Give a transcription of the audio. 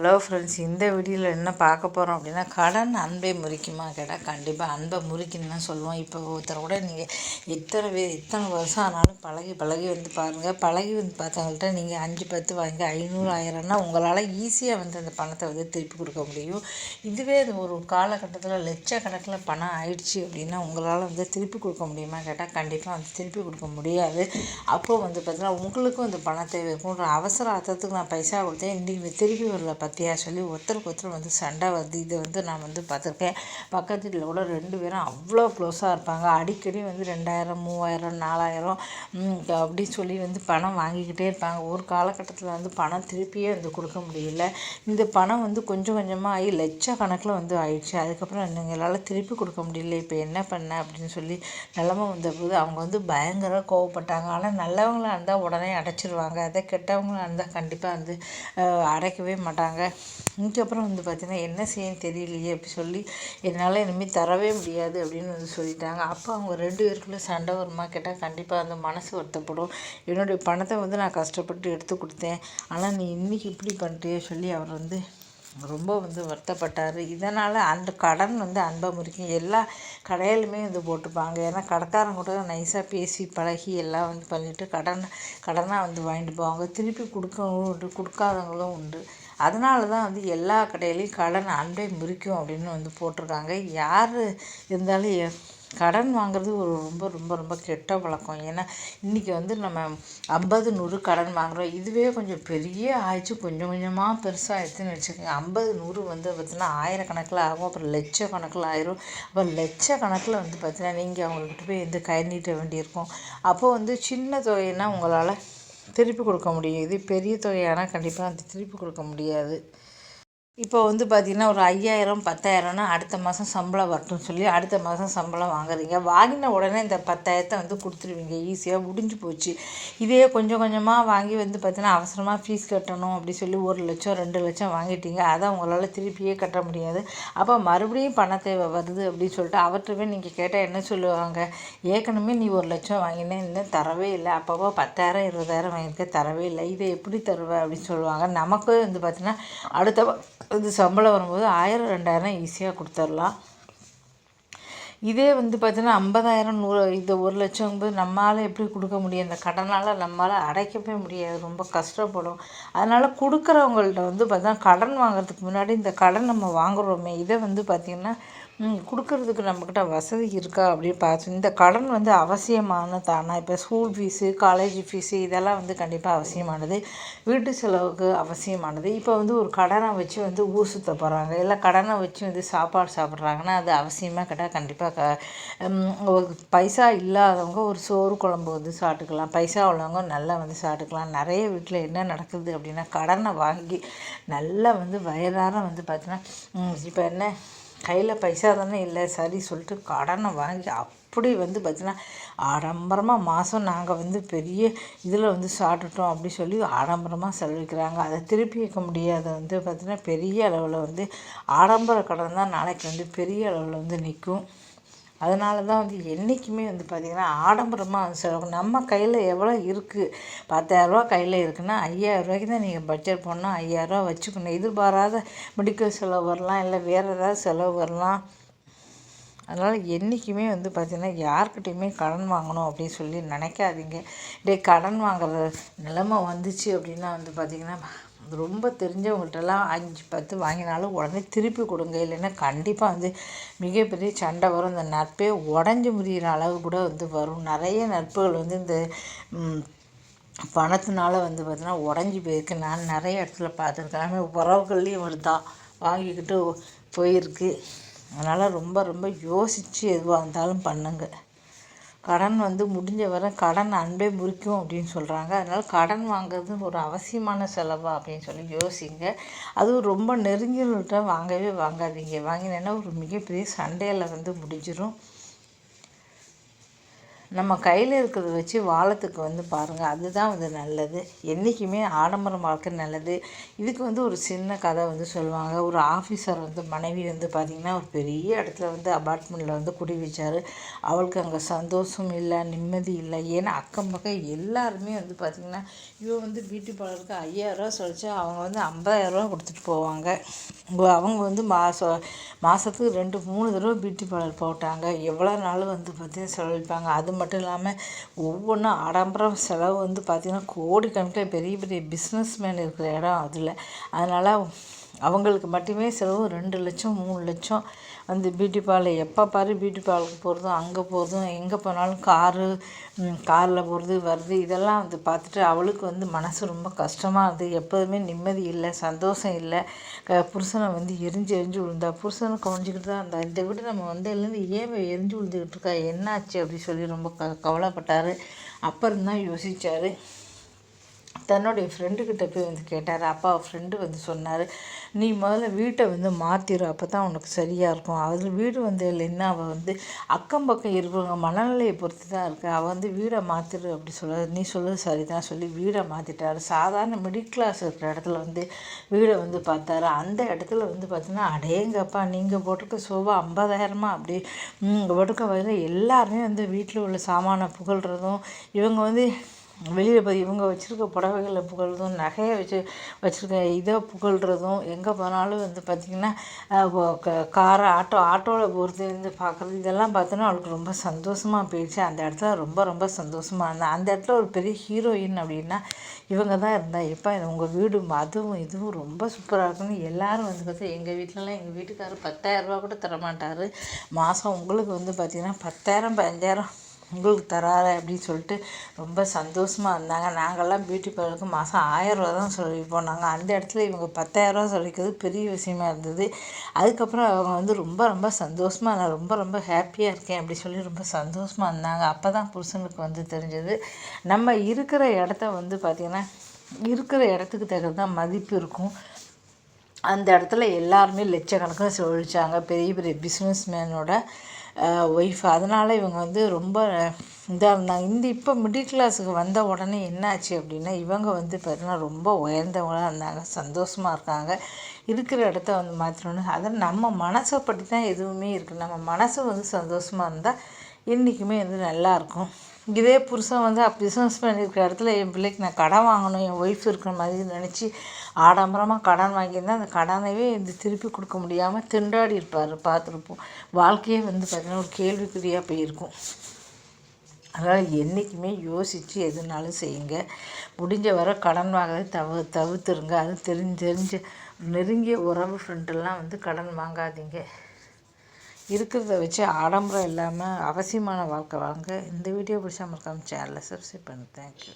Hello friends இந்த வீடியோவில் என்ன பார்க்க போகிறோம் அப்படின்னா கடன் அன்பை முறிக்குமா? கேட்டால் கண்டிப்பாக அன்பை முறிக்குன்னு தான் சொல்லுவோம். இப்போ ஒருத்தர் கூட நீங்கள் எத்தனை பேர் எத்தனை வருஷம் ஆனாலும் பழகி பழகி வந்து பாருங்கள் பழகி வந்து பார்த்தவங்கள்ட்ட நீங்கள் அஞ்சு பத்து வாங்கி ஐநூறு ஆயிரம்னா உங்களால் ஈஸியாக வந்து அந்த பணத்தை வந்து திருப்பி கொடுக்க முடியும். இதுவே அது ஒரு காலகட்டத்தில் லட்சக்கணக்கில் பணம் ஆயிடுச்சு அப்படின்னா உங்களால் வந்து திருப்பி கொடுக்க முடியுமா? கேட்டால் கண்டிப்பாக வந்து திருப்பி கொடுக்க முடியாது. அப்போது வந்து பார்த்தீங்கன்னா உங்களுக்கும் அந்த பணம் தேவை. இருக்கும் ஒரு அவசர அர்த்தத்துக்கு நான் பைசா கொடுத்தேன். இன்றைக்கி திருப்பி வரல பார்த்தியா சொல்லி ஒருத்தருக்கு ஒருத்தர் வந்து சண்டை வருது. இதை வந்து நான் வந்து பார்த்துருக்கேன். பக்கத்து வீட்டில் கூட ரெண்டு பேரும் அவ்வளோ க்ளோஸாக இருப்பாங்க. அடிக்கடி வந்து ரெண்டாயிரம் மூவாயிரம் நாலாயிரம் அப்படி சொல்லி வந்து பணம் வாங்கிக்கிட்டே இருப்பாங்க. ஒரு காலகட்டத்தில் வந்து பணம் திருப்பியே வந்து கொடுக்க முடியல. இந்த பணம் வந்து கொஞ்சம் கொஞ்சமாக ஆகி லட்சக்கணக்கில் வந்து ஆயிடுச்சு. அதுக்கப்புறம் எங்களால் திருப்பி கொடுக்க முடியல. இப்போ என்ன பண்ண அப்படின்னு சொல்லி நிலமை வந்தபோது அவங்க வந்து பயங்கர கோவப்பட்டாங்க. ஆனால் நல்லவங்களாக இருந்தால் உடனே அடைச்சிருவாங்க. அதை கெட்டவங்களாக இருந்தால் கண்டிப்பாக வந்து அடைக்கவே மாட்டாங்க. இதுக்கப்புறம் வந்து பார்த்திங்கன்னா என்ன செய்யன்னு தெரியலையே அப்படி சொல்லி என்னால் இனிமேல் தரவே முடியாது அப்படின்னு வந்து சொல்லிட்டாங்க. அப்போ அவங்க ரெண்டு பேருக்குள்ளே சண்டை வருமா கேட்டால் கண்டிப்பாக அந்த மனசு வருத்தப்படும். என்னுடைய பணத்தை வந்து நான் கஷ்டப்பட்டு எடுத்து கொடுத்தேன். ஆனால் நீ இன்றைக்கி இப்படி பண்ணுறியே சொல்லி அவர் வந்து ரொம்ப வந்து வருத்தப்பட்டார். இதனால் அந்த கடன் வந்து அன்பை முறிக்கும். எல்லா கடையிலுமே வந்து போட்டுப்பாங்க. ஏன்னா கடைக்காரங்க கூட நைஸாக பேசி பழகி எல்லாம் வந்து பண்ணிவிட்டு கடன் கடனாக வந்து வாங்கிட்டு போவாங்க. திருப்பி கொடுக்கவும் உண்டு கொடுக்காதவங்களும் உண்டு. அதனால தான் வந்து எல்லா கடையிலையும் கடன் அன்பை முறிக்கும் அப்படின்னு வந்து போட்டிருக்காங்க. யார் இருந்தாலும் கடன் வாங்குறது ஒரு ரொம்ப ரொம்ப ரொம்ப கெட்ட பழக்கம். ஏன்னா இன்றைக்கி வந்து நம்ம ஐம்பது நூறு கடன் வாங்குகிறோம் இதுவே கொஞ்சம் பெரிய ஆயிடுச்சு. கொஞ்சம் கொஞ்சமாக பெருசாக ஆயிடுச்சுன்னு வச்சுக்கோங்க. ஐம்பது நூறு வந்து பார்த்திங்கன்னா ஆயிரக்கணக்கில் ஆகும். அப்புறம் லட்ச கணக்கில் ஆயிரும். அப்புறம் லட்சக்கணக்கில் வந்து பார்த்திங்கன்னா நீங்கள் அவங்கக்கிட்ட போய் வந்து கை நீட்ட வேண்டியிருக்கும். அப்போது வந்து சின்ன தொகைன்னா உங்களால் திருப்பி கொடுக்க முடியும். இது பெரிய தொகையானால் கண்டிப்பாக அந்த திருப்பி கொடுக்க முடியாது. இப்போ வந்து பார்த்திங்கன்னா ஒரு ஐயாயிரம் பத்தாயிரம்னா அடுத்த மாதம் சம்பளம் வரட்டும்னு சொல்லி அடுத்த மாதம் சம்பளம் வாங்குறீங்க. வாங்கின உடனே இந்த பத்தாயிரத்தை வந்து கொடுத்துருவீங்க. ஈஸியாக முடிஞ்சு போச்சு. இதே கொஞ்சம் கொஞ்சமாக வாங்கி வந்து பார்த்தீங்கன்னா அவசரமாக ஃபீஸ் கட்டணும் அப்படி சொல்லி ஒரு லட்சம் ரெண்டு லட்சம் வாங்கிட்டீங்க. அதை உங்களால் திருப்பியே கட்ட முடியாது. அப்போ மறுபடியும் பண தேவை வருது அப்படின்னு சொல்லிட்டு அவர்கிட்ட நீங்கள் கேட்டால் என்ன சொல்லுவாங்க? ஏற்கனவே நீ ஒரு லட்சம் வாங்கினேன் இன்னும் தரவே இல்லை. அப்பப்போ பத்தாயிரம் இருபதாயிரம் வாங்கியிருக்க தரவே இல்லை. இதை எப்படி தருவ அப்படின்னு சொல்லுவாங்க. நமக்கு வந்து பார்த்திங்கன்னா அடுத்த இது சம்பளம் வரும்போது ஆயிரம் ரெண்டாயிரம் ஈஸியாக கொடுத்துர்லாம். இதே வந்து பார்த்தீங்கன்னா ஐம்பதாயிரம் நூறு இது ஒரு லட்சங்கும்போது நம்மளால் எப்படி கொடுக்க முடியும்? இந்த கடனால் நம்மளால் அடைக்கவே முடியாது. ரொம்ப கஷ்டப்படும். அதனால் கொடுக்குறவங்கள்ட்ட வந்து பார்த்தா கடன் வாங்குறதுக்கு முன்னாடி இந்த கடன் நம்ம வாங்குகிறோமே இதை வந்து பார்த்திங்கன்னா கொடுக்கறதுக்கு நம்மக்கிட்ட வசதி இருக்கா அப்படின்னு பார்த்து இந்த கடன் வந்து அவசியமானதானா இப்போ ஸ்கூல் ஃபீஸு காலேஜ் ஃபீஸு இதெல்லாம் வந்து கண்டிப்பாக அவசியமானது. வீட்டு செலவுக்கு அவசியமானது. இப்போ வந்து ஒரு கடனை வச்சு வந்து ஊர் சுற்ற போகிறாங்க இல்லை கடனை வச்சு வந்து சாப்பாடு சாப்பிட்றாங்கன்னா அது அவசியமாக கேட்டால் கண்டிப்பாக க பைசா இல்லாதவங்க ஒரு சோறு குழம்பு வந்து சாப்பிட்டுக்கலாம். பைசா உள்ளவங்க நல்லா வந்து சாப்பிட்டுக்கலாம். நிறைய வீட்டில் என்ன நடக்குது அப்படின்னா கடனை வாங்கி நல்லா வந்து வயதார வந்து பார்த்தீங்கன்னா இப்போ என்ன? கையில் பைசா தானே இல்லை சரி சொல்லிட்டு கடனை வாங்கி அப்படி வந்து பார்த்தீங்கன்னா ஆடம்பரமாக மாதம் நாங்கள் வந்து பெரிய இதில் வந்து சாப்பிட்டுட்டோம் அப்படி சொல்லி ஆடம்பரமாக செலவிக்கிறாங்க அதை திருப்பி வைக்க முடியாத. வந்து பார்த்திங்கன்னா பெரிய அளவில் வந்து ஆடம்பர கடன் தான் நாளைக்கு வந்து பெரிய அளவில் வந்து நிற்கும். அதனால தான் வந்து என்றைக்குமே வந்து பார்த்திங்கன்னா ஆடம்பரமாக வந்து செலவு நம்ம கையில் எவ்வளோ இருக்குது பத்தாயிரரூவா கையில் இருக்குன்னா ஐயாயிரரூவாய்க்கு தான் நீங்கள் பட்ஜெட் போடணும். ஐயாயிரரூவா வச்சுக்கணும். எதிர்பாராத மெடிக்கல் செலவு வரலாம். இல்லை வேறு ஏதாவது செலவு வரலாம். அதனால் என்றைக்குமே வந்து பார்த்திங்கன்னா யார்கிட்டையுமே கடன் வாங்கணும் அப்படின்னு சொல்லி நினைக்காதீங்க. டே கடன் வாங்குற நிலமை வந்துச்சு அப்படின்னா வந்து பார்த்திங்கன்னா ரொம்ப தெரிஞ்சவங்கள்ட்டலாம் அஞ்சு பத்து வாங்கினாலும் உடனே திருப்பி கொடுங்க. இல்லைன்னா கண்டிப்பாக வந்து மிகப்பெரிய சண்டை வரும். இந்த நட்பே உடஞ்சி முடிகிற அளவு கூட வந்து வரும். நிறைய நட்புகள் வந்து இந்த பணத்தினால வந்து பார்த்திங்கன்னா உடஞ்சி போயிருக்கு. நான் நிறைய இடத்துல பார்த்துருக்கேன். உறவுகள்லேயும் வருதான் வாங்கிக்கிட்டு போயிருக்கு. அதனால் ரொம்ப ரொம்ப யோசித்து எதுவாக இருந்தாலும் பண்ணுங்கள் கடன் வந்து முடிஞ்ச வரை கடன் அன்பே முறிக்கும் அப்படின்னு சொல்கிறாங்க அதனால் கடன் வாங்குறது ஒரு அவசியமான செலவா அப்படின்னு சொல்லி யோசிங்க. அதுவும் ரொம்ப நெருங்கியவர்கள்ட்ட வாங்கவே வாங்காதீங்க. வாங்கினேன்னா ஒரு மிகப்பெரிய சண்டையில் வந்து முடிஞ்சிடும் நம்ம கையில் இருக்கிறத வச்சு வாழத்துக்கு வந்து பாருங்கள் அதுதான் வந்து நல்லது. என்றைக்குமே ஆடம்பரம் வாழ்க்கை நல்லது. இதுக்கு வந்து ஒரு சின்ன கதை வந்து சொல்லுவாங்க. ஒரு ஆஃபீஸர் வந்து மனைவி வந்து பார்த்திங்கன்னா ஒரு பெரிய இடத்துல வந்து அபார்ட்மெண்ட்டில் வந்து குடி வச்சார். அவளுக்கு அங்கே சந்தோஷம் இல்லை நிம்மதி இல்லை. ஏன்னா அக்கம் பக்கம் எல்லாருமே வந்து பார்த்திங்கன்னா இவன் வந்து பியூட்டி பார்லருக்கு ஐயாயிரரூவா சொல்லிச்சா அவங்க வந்து ஐம்பதாயிரரூவா கொடுத்துட்டு போவாங்க. அவங்க வந்து மாதம் மாதத்துக்கு ரெண்டு மூணு தடவை பியூட்டி பார்லர் போட்டாங்க. எவ்வளோ நாள் வந்து பார்த்திங்கன்னா செலவழிப்பாங்க. அது மட்டும் இல்லாமல் ஒவ்வொன்றும் ஆடம்பரம் செலவு வந்து பார்த்திங்கன்னா கோடிக்கணக்கில் பெரிய பெரிய பிஸ்னஸ் மேன் இருக்கிற இடம் அதில். அதனால் அவங்களுக்கு மட்டுமே செலவு ரெண்டு லட்சம் மூணு லட்சம். அந்த பியூட்டி பார்லர் எப்போ பாரு பியூட்டி பார்லருக்கு போகிறதும் அங்கே போகிறதும் எங்கே போனாலும் காரு காரில் போகிறது வருது. இதெல்லாம் வந்து பார்த்துட்டு அவளுக்கு வந்து மனசு ரொம்ப கஷ்டமாக இருந்தது. எப்போதுமே நிம்மதி இல்லை சந்தோஷம் இல்லை. க புருஷனை வந்து எரிஞ்சு எரிஞ்சு விழுந்தா புருஷனை கவனிச்சிக்கிட்டு தான் இருந்தா இதை விட நம்ம வந்ததுலேருந்து ஏன் எரிஞ்சு விழுந்துக்கிட்டு இருக்கா? என்னாச்சு அப்படி சொல்லி ரொம்ப க கவலைப்பட்டார். அப்புறம் தான் யோசித்தார் தன்னுடைய ஃப்ரெண்டுக்கிட்ட போய் வந்து கேட்டார். அப்பா ஃப்ரெண்டு வந்து சொன்னார். நீ முதல்ல வீட்டை வந்து மாற்றிடு அப்போ தான் உனக்கு சரியாக இருக்கும். அதில் வீடு வந்து இல்லைன்னா அவள் வந்து அக்கம் பக்கம் இருக்கிறவங்க மனநிலையை பொறுத்து தான் இருக்குது அவள் வந்து வீடை மாற்றிடு அப்படி சொல்ல நீ சொல்லு சரி தான் சொல்லி வீடை மாற்றிட்டாரு சாதாரண மிடில் கிளாஸ் இருக்கிற இடத்துல வந்து வீடை வந்து பார்த்தாரு. அந்த இடத்துல வந்து பார்த்தீங்கன்னா அடேங்கப்பா நீங்கள் போட்டிருக்க சோபா ஐம்பதாயிரமா? அப்படி உங்கள் போட்டுக்க வகையில் எல்லாருமே வந்து வீட்டில் உள்ள சாமானை புகழ்கிறதும் இவங்க வந்து வெளியில் போய் இவங்க வச்சுருக்க புடவைகளை புகழ்றதும் நகையை வச்சு வச்சுருக்க இதை புகழ்கிறதும் எங்கே போனாலும் வந்து பார்த்திங்கன்னா காரை ஆட்டோ ஆட்டோவில் போகிறது வந்து பார்க்குறது இதெல்லாம் பார்த்தோன்னா அவளுக்கு ரொம்ப சந்தோஷமாக போயிடுச்சு. அந்த இடத்துல ரொம்ப ரொம்ப சந்தோஷமாக இருந்தேன் அந்த இடத்துல ஒரு பெரிய ஹீரோயின் அப்படின்னா இவங்க தான் இருந்தா. இப்போ உங்கள் வீடு அதுவும் இதுவும் ரொம்ப சூப்பராக இருக்குன்னு எல்லோரும் வந்து பார்த்தா எங்கள் வீட்டிலலாம் எங்கள் வீட்டுக்காரர் பத்தாயிரரூபா கூட தரமாட்டார். மாதம் உங்களுக்கு வந்து பார்த்திங்கன்னா பத்தாயிரம் பதினஞ்சாயிரம் உங்களுக்கு தராரு அப்படின்னு சொல்லிட்டு ரொம்ப சந்தோஷமாக இருந்தாங்க. நாங்கள்லாம் பியூட்டி பார்லருக்கு மாதம் ஆயரூவா தான் சொல்லி போனாங்க. அந்த இடத்துல இவங்க பத்தாயிரரூவா சொல்லிக்கிறது பெரிய விஷயமா இருந்தது. அதுக்கப்புறம் அவங்க வந்து ரொம்ப ரொம்ப சந்தோஷமாக நான் ரொம்ப ரொம்ப ஹாப்பியாக இருக்கேன் அப்படி சொல்லி ரொம்ப சந்தோஷமாக இருந்தாங்க. அப்போ தான் புருஷனுக்கு வந்து தெரிஞ்சது. நம்ம இருக்கிற இடத்த வந்து பார்த்திங்கன்னா இருக்கிற இடத்துக்கு தகுந்த மதிப்பு இருக்கும். அந்த இடத்துல எல்லாருமே லட்சக்கணக்கில் சொல்லிச்சாங்க. பெரிய பெரிய பிஸ்னஸ் மேனோட ஒய்ஃப் அதனால் இவங்க வந்து ரொம்ப இதாக இருந்தாங்க. இந்த இப்போ மிடில் கிளாஸுக்கு வந்த உடனே என்னாச்சு அப்படின்னா இவங்க வந்து பார்த்தீங்கன்னா ரொம்ப உயர்ந்தவங்களாக இருந்தாங்க. சந்தோஷமாக இருக்காங்க. இருக்கிற இடத்த வந்து மாற்றணும் அதை நம்ம மனசை பற்றி தான் எதுவுமே இருக்குது நம்ம மனசு வந்து சந்தோஷமாக இருந்தால் என்றைக்குமே வந்து நல்லாயிருக்கும் இதே புருஷன் வந்து பிஸ்னஸ் பண்ணியிருக்கிற இடத்துல என் பிள்ளைக்கு நான் கடன் வாங்கணும் என் ஒய்ஃப் இருக்கிற மாதிரி நினச்சி ஆடம்பரமாக கடன் வாங்கியிருந்தால் அந்த கடனவே இது திருப்பி கொடுக்க முடியாமல் திண்டாடி இருப்பார். பார்த்துருப்போம். வாழ்க்கையே வந்து பார்த்திங்கன்னா ஒரு கேள்விக்குறியாக போயிருக்கும். அதனால் என்றைக்குமே யோசித்து எதுனாலும் செய்யுங்க. முடிஞ்ச வரை கடன் வாங்குறதை தவு தவிர்த்துருங்க. அது தெரிஞ்சு தெரிஞ்சு நெருங்கிய உறவு ஃப்ரெண்டெல்லாம் வந்து கடன் வாங்காதீங்க. இருக்கிறத வச்சு ஆடம்பரம் இல்லாமல் அவசியமான வாழ்க்கை வாங்க இந்த வீடியோ பிடிச்சா மறக்காமல் சேனலை சப்ஸ்கிரைப் பண்ணு. தேங்க்யூ